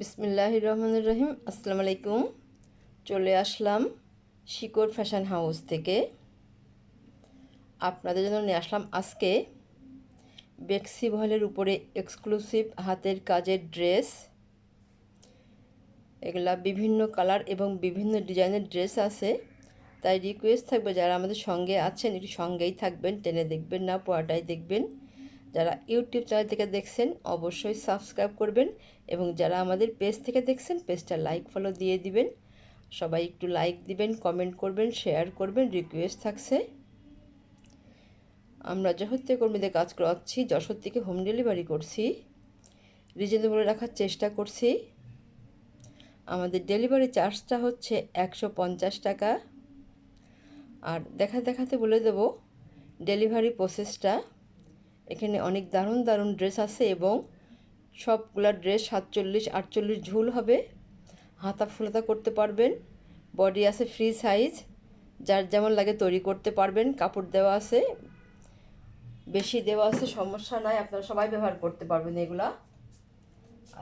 বিসমিল্লাহ রহমান রহিম আসসালামু আলাইকুম চলে আসলাম শিকড় ফ্যাশন হাউস থেকে। আপনাদের জন্য নিয়ে আসলাম আজকে বেক্সি ভয়েলের উপরে এক্সক্লুসিভ হাতের কাজের ড্রেস। এগুলা বিভিন্ন কালার এবং বিভিন্ন ডিজাইনের ড্রেস আছে। তাই রিকোয়েস্ট থাকবে যারা আমাদের সঙ্গে আছেন, একটু সঙ্গেই থাকবেন, টেনে দেখবেন না, পড়াটাই দেখবেন। যারা ইউটিউব চ্যানেল থেকে দেখছেন, অবশ্যই সাবস্ক্রাইব করবেন এবং যারা আমাদের পেজ থেকে দেখছেন, পেজটা লাইক ফলো দিয়ে দিবেন। সবাই একটু লাইক দিবেন কমেন্ট করবেন শেয়ার করবেন রিকোয়েস্ট থাকছে। আমরা যশোর কর্মীদের কাজ করাচ্ছি, যশোর থেকে হোম ডেলিভারি করছি। রিজনেবল রাখার চেষ্টা করছি। আমাদের ডেলিভারি চার্জটা হচ্ছে একশো পঞ্চাশ টাকা। আর দেখা দেখাতে বলে দেব ডেলিভারি প্রসেসটা এখানে অনেক দারুণ দারুণ ড্রেস আছে এবং সবগুলা ড্রেস সাতচল্লিশ, আটচল্লিশ ঝুল হবে। হাতা ফুলাতা করতে পারবেন বডি আছে ফ্রি সাইজ যার যেমন লাগে তৈরি করতে পারবেন, কাপড় দেওয়া আছে, বেশি দেওয়া আছে, সমস্যা নাই, আপনারা সবাই ব্যবহার করতে পারবেন এগুলা।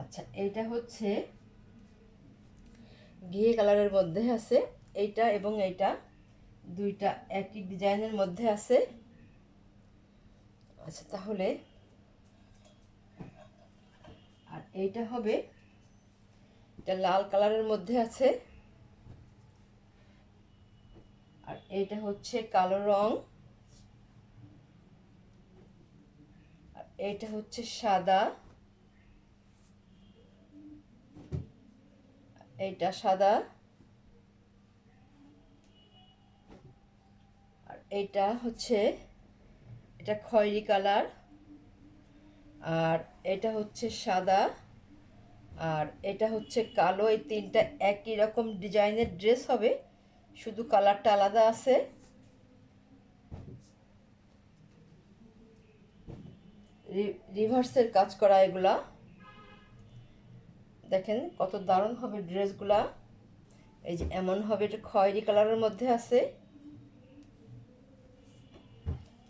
আচ্ছা এইটা হচ্ছে ঘিয়ে কালারের মধ্যে আছে, এইটা এবং এইটা, দুইটা একই ডিজাইনের মধ্যে আছে। আচ্ছা তাহলে আর এইটা হবে, এটা লাল কালারের মধ্যে আছে। আর এইটা হচ্ছে কালো রং। আর এইটা হচ্ছে সাদা। এইটা সাদা। আর এইটা হচ্ছে এটা খয়েরি কালার, আর এটা হচ্ছে সাদা, আর এটা হচ্ছে কালো। এই তিনটা একই রকম ডিজাইনের ড্রেস হবে, শুধু কালারটা আলাদা আছে। রিভার্সের কাজ করা এগুলা। দেখেন কত দারুণ হবে ড্রেসগুলা। এই যে এমন হবে, এটা খয়েরি কালারের মধ্যে আছে।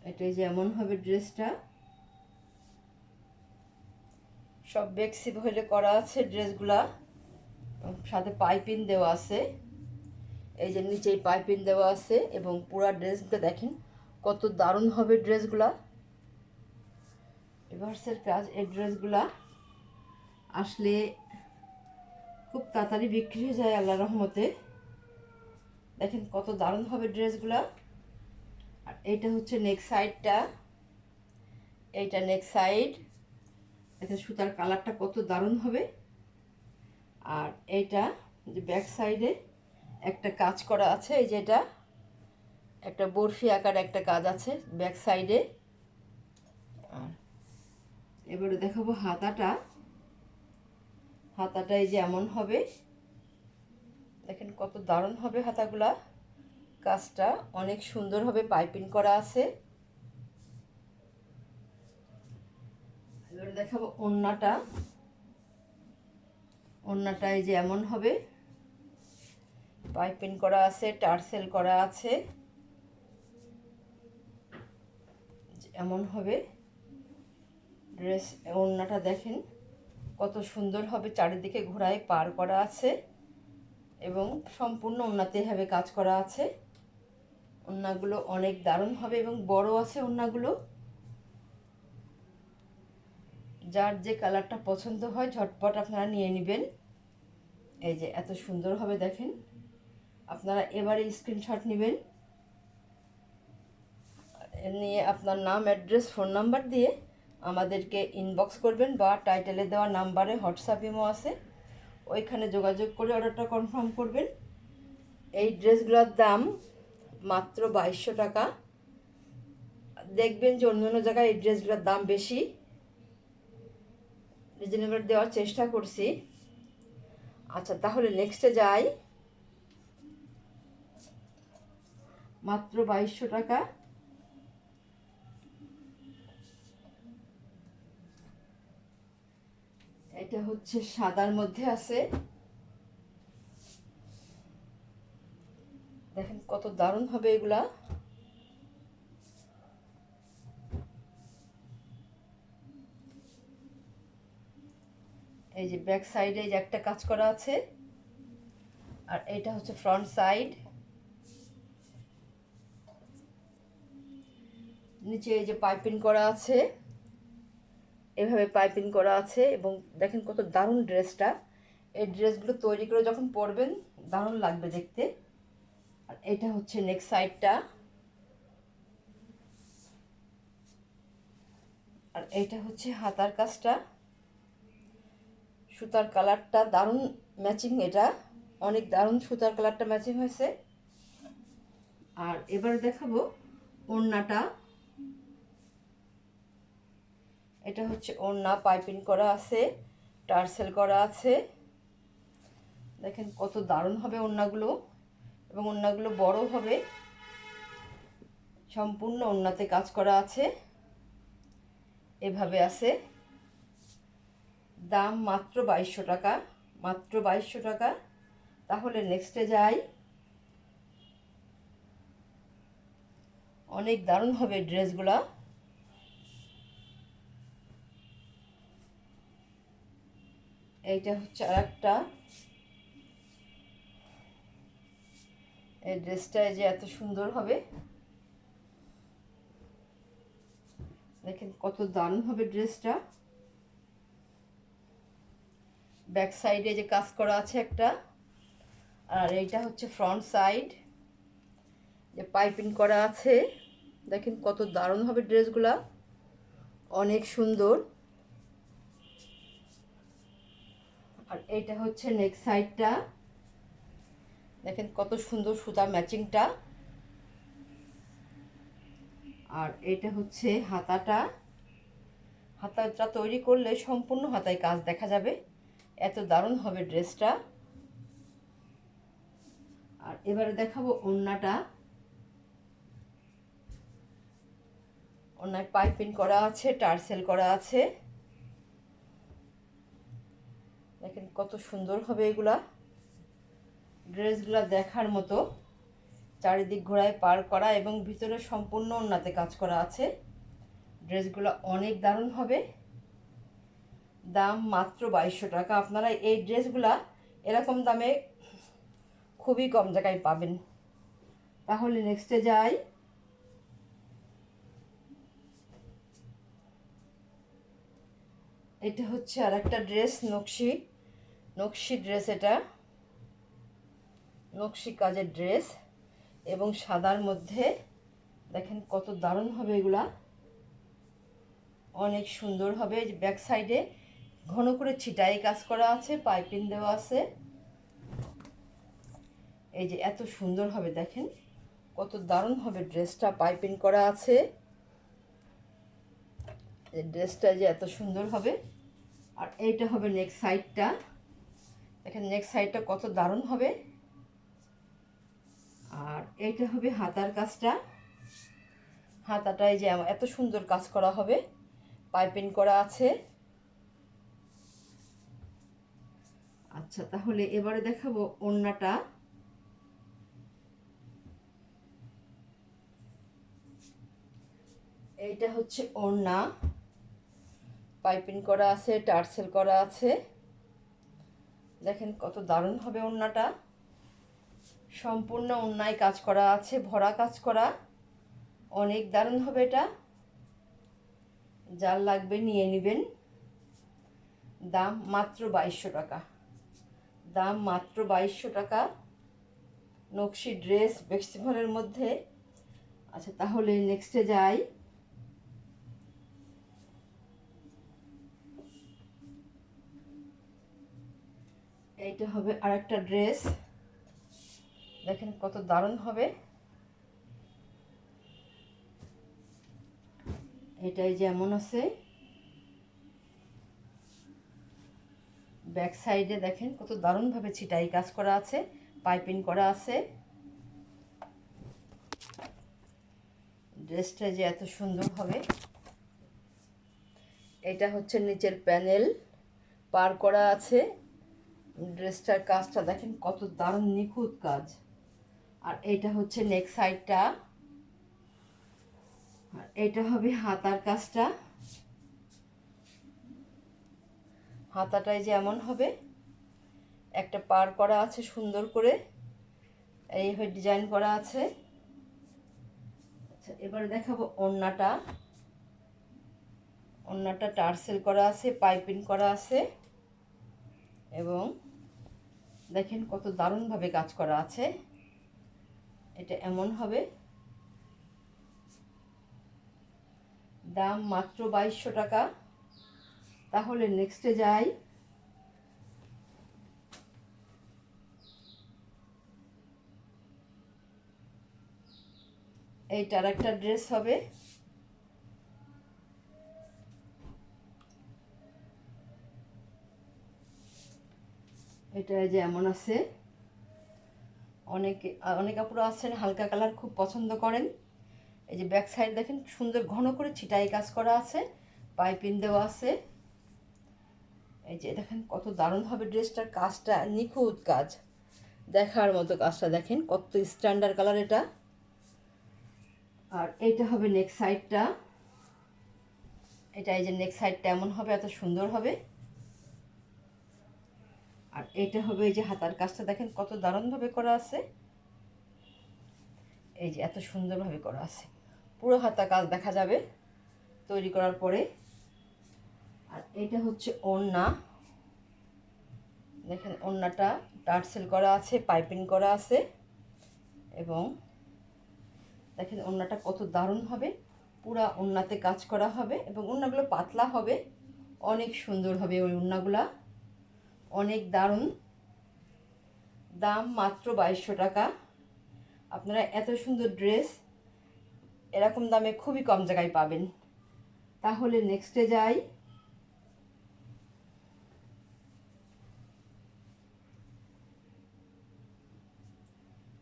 এটা যে এমন হবে ড্রেসটা। সব বেক্সি ভয়েলে করা আছে ড্রেসগুলা। সাথে পাইপিং দেওয়া আছে। এই যে নিচেই পাইপিং দেওয়া আছে এবং পুরা ড্রেসগুলো দেখেন কত দারুণ হবে ড্রেসগুলা। রিভার্সের কাজ এই ড্রেসগুলা। আসলে খুব তাড়াতাড়ি বিক্রি হয়ে যায় আল্লাহ রহমতে। দেখেন কত দারুণ হবে ড্রেসগুলা। আর এইটা হচ্ছে নেক সাইডটা এইটা নেক সাইড এটা সুতার কালারটা কত দারুণ হবে। আর এইটা যে ব্যাক সাইডে একটা কাজ করা আছে, এই যেটা একটা বরফি আকার একটা কাজ আছে ব্যাক সাইডে আর এবারে দেখাবো হাতাটা। হাতাটা এই যে এমন হবে। দেখেন কত দারুণ হবে হাতাগুলা। কাজটা অনেক সুন্দরভাবে পাইপিং করা আছে। এবারে দেখাবো ওন্নাটা ওন্নাটা এই যে এমন হবে। পাইপিং করা আছে, টার্সেল করা আছে। এমন হবে। ড্রেস ওন্নাটা দেখেন কত সুন্দর হবে, চারিদিকে ঘোড়ায় পার করা আছে এবং সম্পূর্ণ ওন্নাতে হবে কাজ করা আছে। ওন্নাগুলো অনেক দারুণ হবে এবং বড় আছে ওন্নাগুলো যার যে কালারটা পছন্দ হয়, ঝটপট আপনারা নিয়ে নেবেন। এই যে এত সুন্দর হবে, দেখেন। আপনারা এবারে স্ক্রিনশট নেবেন। নিয়ে আপনার নাম অ্যাড্রেস ফোন নাম্বার দিয়ে আমাদেরকে ইনবক্স করবেন বা টাইটেলে দেওয়া নাম্বারে হোয়াটসঅ্যাপ ইমো আছে। ওইখানে যোগাযোগ করে অর্ডারটা কনফার্ম করবেন। এই ড্রেসগুলোর দাম মাত্র বাইশশো টাকা। দেখবেন যে অন্য অন্য জায়গায় এই ড্রেসগুলোর দাম বেশি। রিজনেবল দেওয়ার চেষ্টা করছি। আচ্ছা তাহলে নেক্সটে যাই। মাত্র বাইশশো টাকা। এটা হচ্ছে সাদার মধ্যে আছে দেখেন কত দারুণ হবে এগুলা। এই যে ব্যাক সাইডে যে একটা কাজ করা আছে, আর এটা হচ্ছে ফ্রন্ট সাইড। নিচে এই যে পাইপিং করা আছে, এভাবে পাইপিং করা আছে, এবং দেখেন কত দারুণ ড্রেসটা। এই ড্রেসগুলো তৈরি করে যখন পরবেন, দারুণ লাগবে দেখতে। আর এটা হচ্ছে নেক্সট সাইডটা আর এইটা হচ্ছে হাতার কাজটা। সুতার কালারটা দারুণ ম্যাচিং এটা। অনেক দারুণ সুতার কালারটা ম্যাচিং হয়েছে। আর এবার দেখাবো ওড়নাটা। এটা হচ্ছে ওড়না, পাইপিং করা আছে, টার্সেল করা আছে। দেখেন কত দারুণ হবে ওড়নাগুলো। এবং ওড়নাগুলো বড় হবে। সম্পূর্ণ ওড়নাতে কাজ করা আছে। এভাবে আছে। দাম মাত্র বাইশশো টাকা, মাত্র বাইশশো টাকা। তাহলে নেক্সটে যাই। অনেক দারুণ হবে ড্রেসগুলা। এইটা হচ্ছে আর একটা এই ড্রেসটা যে এত সুন্দর হবে। দেখেন কত দারুণ হবে ড্রেসটা। ব্যাক সাইডে যে কাজ করা আছে একটা, আর এইটা হচ্ছে ফ্রন্ট সাইড। যে পাইপিং করা আছে, দেখেন কত দারুণ হবে ড্রেসগুলা। অনেক সুন্দর। আর এইটা হচ্ছে নেক্সট সাইডটা। দেখেন কত সুন্দর সুতা ম্যাচিংটা। আর এটা হচ্ছে হাতাটা। হাতাটা তৈরি করলে সম্পূর্ণ হাতায় কাজ দেখা যাবে। এত দারুণ হবে ড্রেসটা। আর এবারে দেখাবো ওড়নাটা। ওড়নায় পাইপিং করা আছে, টার্সেল করা আছে। দেখেন কত সুন্দর হবে এগুলা। ড্রেসগুলা দেখার মতো। চারিদিক ঘোড়ায় পার করা এবং ভিতরে সম্পূর্ণ ওড়নাতে কাজ করা আছে। ড্রেসগুলো অনেক দারুণ হবে। দাম মাত্র বাইশশো টাকা। আপনারা এই ড্রেসগুলা এরকম দামে খুবই কম জায়গায় পাবেন। তাহলে নেক্সটে যাই। এটা হচ্ছে আর একটা ড্রেস, নকশি। নকশি ড্রেস এটা। নকশি কাজের ড্রেস এবং সাদার মধ্যে দেখেন কত দারুণ হবে এগুলা। অনেক সুন্দর হবে। ব্যাক সাইডে ঘন করে ছিটাই কাজ করা আছে, পাইপিং দেওয়া আছে। এই যে এত সুন্দর হবে দেখেন, কত দারুণ হবে ড্রেসটা, পাইপিং করা আছে। ড্রেসটা যে এত সুন্দর হবে। আর এইটা হবে নেক্সট সাইডটা। দেখেন নেক্সট সাইডটা কত দারুণ হবে। এইটা হবে হাতার কাজটা। হাতাটায় যে এত সুন্দর কাজ করা হবে। পাইপিং করা আছে। আচ্ছা তাহলে এবারে দেখাবো ওড়নাটা। এইটা হচ্ছে ওড়না। পাইপিং করা আছে, টার্সেল করা আছে। দেখেন কত দারুণ হবে ওড়নাটা। সম্পূর্ণ অন্যায় কাজ করা আছে, ভরা কাজ করা। অনেক দারুণ হবে এটা। যার লাগবে নিয়ে নেবেন। দাম মাত্র বাইশশো টাকা। দাম মাত্র বাইশশো টাকা। নকশি ড্রেস বেক্সিভনের মধ্যে। আচ্ছা তাহলে নেক্সটে যাই। এইটা হবে আর একটা ড্রেস। দেখেন কত দারুণ হবে। এটাই যেমন আছে। ব্যাক সাইডে দেখেন কত দারুণভাবে ছিটাই কাজ করা আছে, পাইপিং করা আছে। ড্রেসটা যে এত সুন্দর হবে। এটা হচ্ছে নিচের প্যানেল, পার করা আছে। ড্রেসটার কাজটা দেখেন কত দারুণ নিখুঁত কাজ। আর এটা হচ্ছে নেক সাইডটা আর এটা হবে হাতার কাজটা। হাতাটায় যেমন হবে, একটা পার করা আছে সুন্দর করে। এইভাবে ডিজাইন করা আছে। আচ্ছা এবারে দেখাবো ওড়নাটা। ওড়নাটা টার্সেল করা আছে, পাইপিং করা আছে। এবং দেখেন কত দারুণভাবে কাজ করা আছে। এটা এমন হবে। দাম মাত্র বাইশশো টাকা। তাহলে নেক্সটে যাই। এইটার একটা ড্রেস হবে। এটা যে এমন আছে। অনেকে, অনেক আপুরা আছেন হালকা কালার খুব পছন্দ করেন। এই যে ব্যাক সাইড দেখেন সুন্দর ঘন করে ছিটাই কাজ করা আছে, পাইপিং দেওয়া আছে। এই যে দেখেন, কত দারুণ হবে ড্রেসটার কাজটা, নিখুঁত কাজ। দেখার মতো কাজটা দেখেন, কত স্ট্যান্ডার্ড কালার এটা। আর এইটা হবে নেক সাইডটা এটা এই যে নেক সাইডটা এমন হবে, এত সুন্দর হবে। আর এটা হবে এই যে হাতার কাজটা, দেখেন কত দারুণভাবে করা আছে। এই যে এত সুন্দরভাবে করা আছে। পুরো হাতা কাজ দেখা যাবে তৈরি করার পরে। আর এটা হচ্ছে ওড়না। দেখেন ওড়নাটা টার্সেল করা আছে, পাইপিং করা আছে। এবং দেখেন ওড়নাটা কত দারুণ হবে। পুরা ওড়নাতে কাজ করা হবে এবং ওড়নাগুলো পাতলা হবে। অনেক সুন্দর হবে ওই ওড়নাগুলা। অনেক দারুণ। দাম মাত্র বাইশশো টাকা। আপনারা এত সুন্দর ড্রেস, এরকম দামে খুবই কম জায়গায় পাবেন। তাহলে নেক্সটে যাই।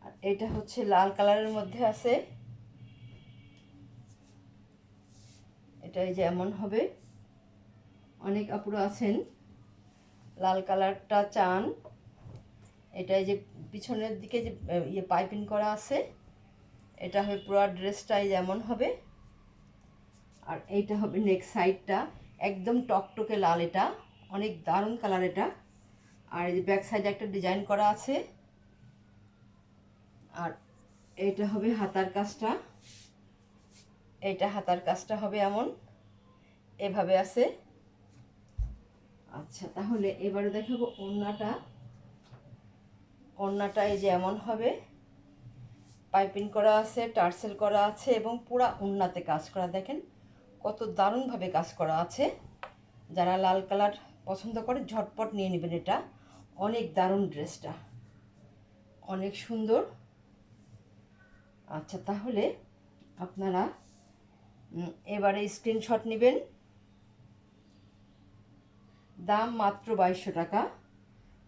আর এটা হচ্ছে লাল কালারের মধ্যে আছে। এটাই যেমন হবে। অনেক আপুরা আছেন। লাল কালারটা চান। এটাই যে পিছনের দিকে যে ইয়ে পাইপিং করা আছে, এটা হবে পুরো ড্রেসটাই যেমন হবে। আর এইটা হবে নেক সাইডটা, একদম টকটকে লাল এটা, অনেক দারুণ কালার এটা। আর এই যে ব্যাক সাইডে একটা ডিজাইন করা আছে। আর এইটা হবে হাতার কাজটা। এইটা হাতার কাজটা হবে এমন, এভাবে আছে। আচ্ছা তাহলে এবারে দেখাবো ওড়নাটা। ওড়নাটা এই যে এমন হবে। পাইপিং করা আছে, টার্সেল করা আছে এবং পুরা ওড়নাতে কাজ করা। দেখেন কত দারুণভাবে কাজ করা আছে। যারা লাল কালার পছন্দ করে ঝটপট নিয়ে নেবেন এটা। অনেক দারুণ ড্রেসটা। অনেক সুন্দর। আচ্ছা তাহলে আপনারা এবারে স্ক্রিনশট নেবেন। দাম মাত্র বাইশশো টাকা।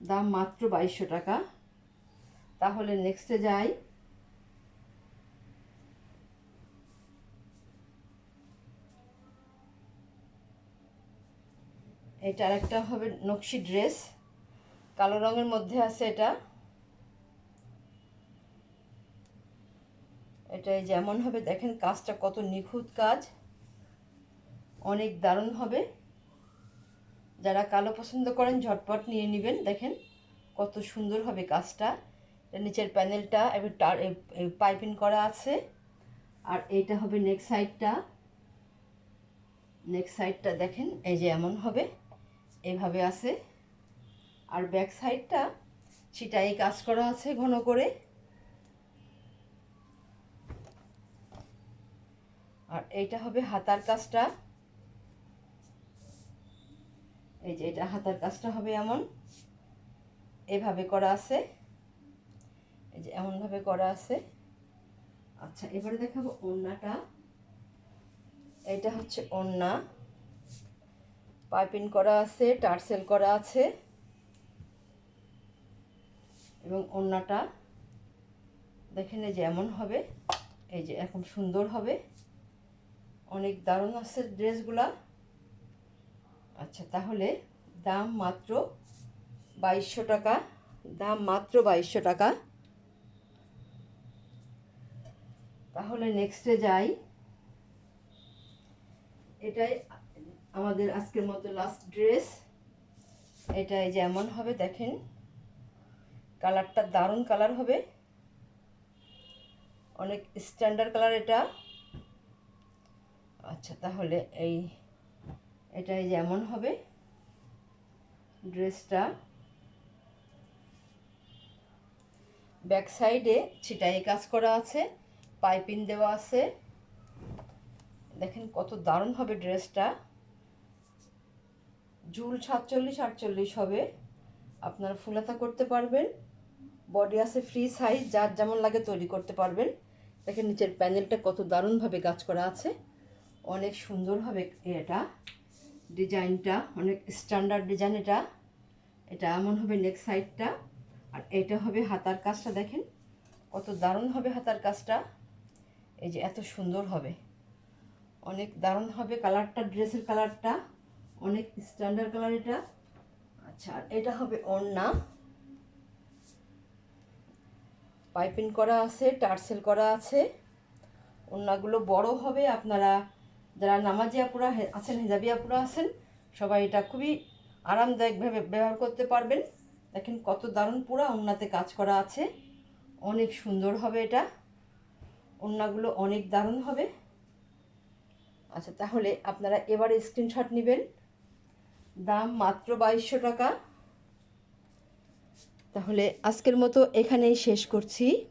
দাম মাত্র বাইশশো টাকা। তাহলে নেক্সটে যাই। এটার একটা হবে নকশি ড্রেস কালো রঙের মধ্যে আছে এটা। এটাই যেমন হবে, দেখেন কাজটা কত নিখুঁত কাজ। অনেক দারুণ হবে। যারা কালো পছন্দ করেন, ঝটপট নিয়ে নেবেন। দেখেন কত সুন্দর হবে কাজটা। নিচের প্যানেলটা, এবার পাইপিং করা আছে। আর এইটা হবে নেক সাইডটা নেক সাইডটা দেখেন, এই যে এমন হবে, এভাবে আছে। আর ব্যাক সাইডটা ছিটাই কাজ করা আছে ঘন করে। আর এইটা হবে হাতার কাজটা। এই যে এটা হাতার কাজটা হবে এমন। এভাবে করা আছে। এই যে এমনভাবে করা আছে। আচ্ছা এবারে দেখাবো ওড়নাটা। এটা হচ্ছে ওড়না। পাইপিং করা আছে, টার্সেল করা আছে। এবং ওড়নাটা দেখেন এই যে এমন হবে। এই যে এরকম সুন্দর হবে। অনেক দারুণ আছে ড্রেসগুলা। আচ্ছা তাহলে দাম মাত্র বাইশশো টাকা, দাম মাত্র বাইশশো টাকা। তাহলে নেক্সটে যাই। এটাই আমাদের আজকের মতো লাস্ট ড্রেস এটাই যেমন হবে, দেখেন। কালারটা দারুণ কালার হবে। অনেক স্ট্যান্ডার্ড কালার এটা। আচ্ছা তাহলে এই এটা যেমন হবে। ড্রেসটা ব্যাক সাইডে ছিটাই কাজ করা আছে, পাইপিং দেওয়া আছে। দেখেন কত দারুণ হবে ড্রেসটা। ঝুল সাতচল্লিশ, আটচল্লিশ হবে। আপনারা ফুলাতা করতে পারবেন। বডি আছে ফ্রি সাইজ, যার যেমন লাগে তৈরি করতে পারবেন। দেখেন নিচের প্যানেলটা কত দারুণভাবে কাজ করা আছে। অনেক সুন্দর হবে এটা। ডিজাইনটা, অনেক স্ট্যান্ডার্ড ডিজাইন এটা। এটা এমন হবে নেক সাইডটা আর এটা হবে হাতার কাজটা দেখেন। কত দারুণ হবে হাতার কাজটা। এই যে এত সুন্দর হবে। অনেক দারুণ হবে কালারটা, ড্রেসের কালারটা। অনেক স্ট্যান্ডার্ড কালার এটা। আচ্ছা আর এটা হবে ওড়না। পাইপিং করা আছে, টার্সেল করা আছে। ওড়নাগুলো বড় হবে, আপনারা যারা নামাজি আপুরা আছেন হিজাবি আপুরা আছেন, সবাই এটা খুবই আরামদায়কভাবে ব্যবহার করতে পারবেন। দেখেন কত দারুণ পুরা ওড়নাতে কাজ করা আছে। অনেক সুন্দর হবে এটা। ওড়নাগুলো অনেক দারুণ হবে। আচ্ছা তাহলে আপনারা এবারে স্ক্রিনশট নেবেন। দাম মাত্র বাইশশো টাকা। তাহলে আজকের মতো এখানেই শেষ করছি।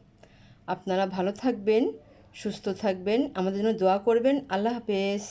আপনারা ভালো থাকবেন। সুস্থ থাকবেন আমাদের জন্য দোয়া করবেন। আল্লাহ হাফেজ।